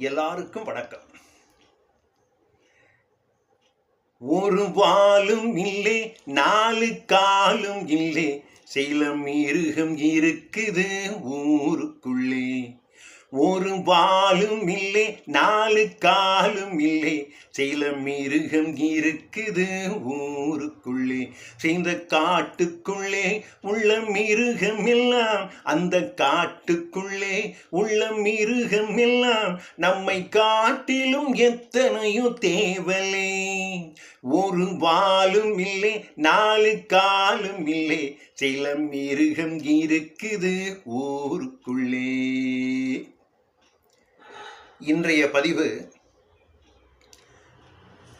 எல்லாருக்கும் வணக்கம். ஒரு வாலும் இல்லை நாலு காலும் இல்லை. சில மிருகம் இருக்குது ஊருக்குள்ளே. ஒரு வாலும் இல்லை நாலு காலும் இல்லை. சில மிருகம் இருக்குது ஊருக்குள்ளே. சேர்ந்த காட்டுக்குள்ளே உள்ள மிருகம் எல்லாம் அந்த காட்டுக்குள்ளே உள்ள மிருகம் எல்லாம் நம்மை காட்டிலும் எத்தனையோ தேவலே. ஒரு வாலும் இல்லை நாலு காலும் இல்லை. சில மிருகம் இருக்குது ஊருக்குள்ளே. இன்றைய பதிவு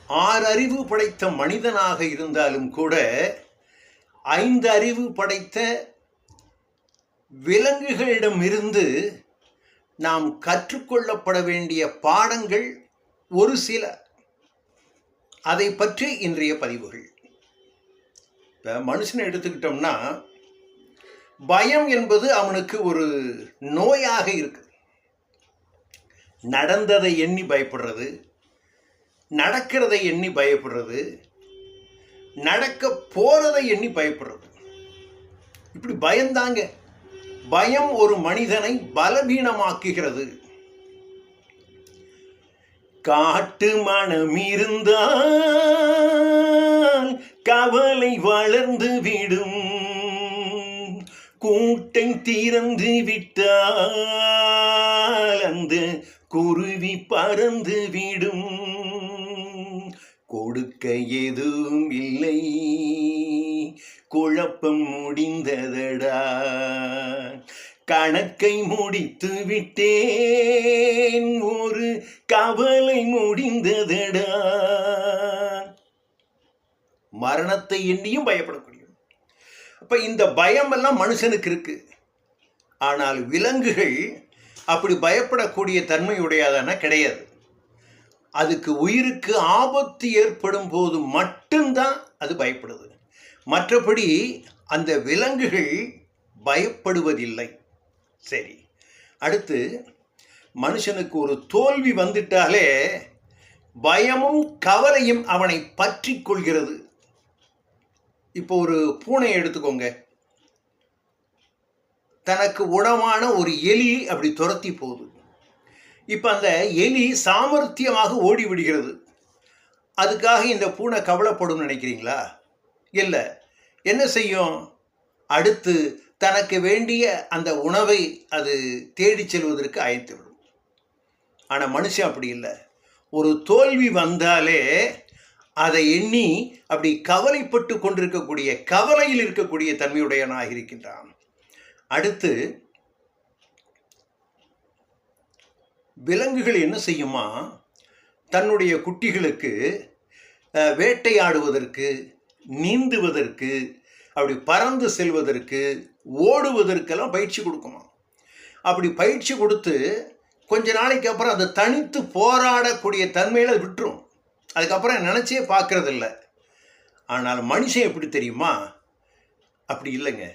ஆறு அறிவு படைத்த மனிதனாக இருந்தாலும் கூட ஐந்து அறிவு படைத்த விலங்குகளிடமிருந்து நாம் கற்றுக்கொள்ளப்பட வேண்டிய பாடங்கள் ஒரு சில. அதை பற்றி இன்றைய பதிவுகள். இப்போ மனுஷனை எடுத்துக்கிட்டோம்னா பயம் என்பது அவனுக்கு ஒரு நோயாக இருக்குது நடந்ததை எண்ணி பயப்படுறது நடக்கிறதை எண்ணி பயப்படுறது நடக்க போறதை எண்ணி பயப்படுறது. இப்படி பயந்தாங்க பயம் ஒரு மனிதனை பலவீனமாக்குகிறது. காட்டு மனம் இருந்தால் கவலை வளர்ந்து விடும். கூட்டை திறந்து விட்டால் அந்த குருவி பறந்து விடும். கொடுக்க எதுவும் இல்லை. குழப்பம் முடிந்ததடா. கணக்கை முடித்து விட்டேன். ஒரு கவலை முடிந்ததடா. மரணத்தை எண்ணியும் பயப்படும் அப்போ இந்த பயமெல்லாம் மனுஷனுக்கு இருக்குது ஆனால் விலங்குகள் அப்படி பயப்படக்கூடிய தன்மையுடையதான கிடையாது. அதுக்கு உயிருக்கு ஆபத்து ஏற்படும் போது மட்டும்தான் அது பயப்படுது. மற்றபடி அந்த விலங்குகள் பயப்படுவதில்லை. சரி அடுத்து மனுஷனுக்கு ஒரு தோல்வி வந்துட்டாலே பயமும் கவலையும் அவனை பற்றி கொள்கிறது. இப்போ ஒரு பூனை எடுத்துக்கோங்க. தனக்கு உணவான ஒரு எலி அப்படி துரத்தி போகுது. இப்போ அந்த எலி சாமர்த்தியமாக ஓடி விடுகிறது. அதுக்காக இந்த பூனை கவலைப்படும் நினைக்கிறீங்களா? இல்லை. என்ன செய்யும்? அடுத்து தனக்கு வேண்டிய அந்த உணவை அது தேடி செல்வதற்கு அயத்து விடும். ஆனால் மனுஷன் அப்படி இல்லை. ஒரு தோல்வி வந்தாலே அதை எண்ணி அப்படி கவலைப்பட்டு கொண்டிருக்கக்கூடிய கவலையில் இருக்கக்கூடிய தன்மையுடையவனாக இருக்கின்றான். அடுத்து விலங்குகள் என்ன செய்யுமா? தன்னுடைய குட்டிகளுக்கு வேட்டையாடுவதற்கு நீந்துவதற்கு அப்படி பறந்து செல்வதற்கு ஓடுவதற்கெல்லாம் பயிற்சி கொடுக்குமா? அப்படி பயிற்சி கொடுத்து கொஞ்ச நாளைக்கு அப்புறம் அதை தனித்து போராடக்கூடிய தன்மையில் விட்டுரும். அதுக்கப்புறம் நினச்சே பார்க்கறதில்ல. ஆனால் மனுஷன் எப்படி தெரியுமா? அப்படி இல்லைங்க.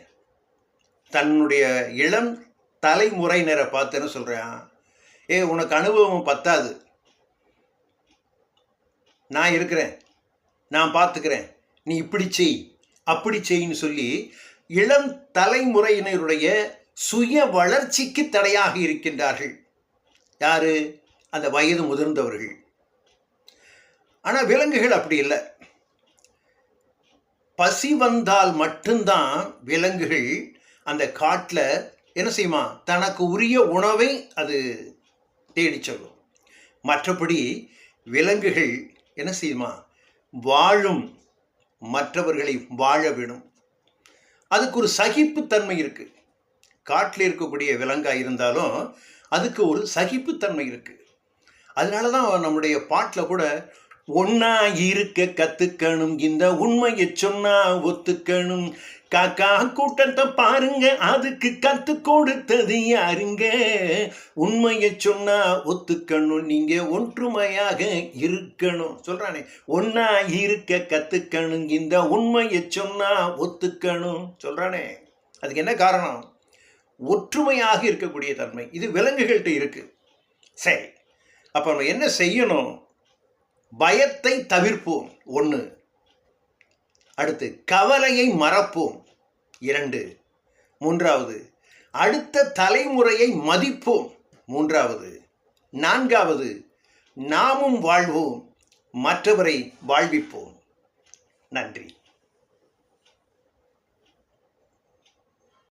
தன்னுடைய இளம் தலைமுறையினரை பார்த்தேன்னு சொல்கிறான் ஏ உனக்கு அனுபவம் பத்தாது. நான் இருக்கிறேன். நான் பார்த்துக்கிறேன். நீ இப்படி செய். அப்படி செய்ன்னு சொல்லி இளம் தலைமுறையினருடைய சுய வளர்ச்சிக்கு தடையாக இருக்கின்றார்கள். யாரு? அந்த வயது முதிர்ந்தவர்கள். ஆனால் விலங்குகள் அப்படி இல்லை. பசி வந்தால் மட்டும்தான் விலங்குகள் அந்த காட்டில் என்ன செய்யுமா? தனக்கு உரிய உணவை அது தேடி சொல்லும். மற்றபடி விலங்குகள் என்ன செய்யுமா? வாழும் மற்றவர்களை வாழ விடும். அதுக்கு ஒரு சகிப்புத்தன்மை இருக்குது காட்டில் இருக்கக்கூடிய விலங்காக இருந்தாலும் அதுக்கு ஒரு சகிப்புத்தன்மை இருக்குது அதனால தான் நம்முடைய பாட்டில் கூட ஒன்னா இருக்க கத்துக்கணும். இந்த உண்மையை சொன்னா ஒத்துக்கணும். காக்கா கூட்டத்தை பாருங்க. அதுக்கு கத்து கொடுத்தது யாருங்க? உண்மையை சொன்னா ஒத்துக்கணும். நீங்க ஒற்றுமையாக இருக்கணும். சொல்றானே ஒன்னா இருக்க கத்துக்கணும். இந்த உண்மையை சொன்னா ஒத்துக்கணும். சொல்றானே அதுக்கு என்ன காரணம்? ஒற்றுமையாக இருக்கக்கூடிய தன்மை. இது விலங்குகள்கிட்ட இருக்கு. சரி அப்போ நம்ம என்ன செய்யணும்? பயத்தை தவிர்ப்போம். ஒன்று அடுத்து கவலையை மறப்போம். இரண்டு. மூன்றாவது அடுத்த தலைமுறையை மதிப்போம். மூன்றாவது நான்காவது நாமும் வாழ்வோம். மற்றவரை வாழ்விப்போம். நன்றி.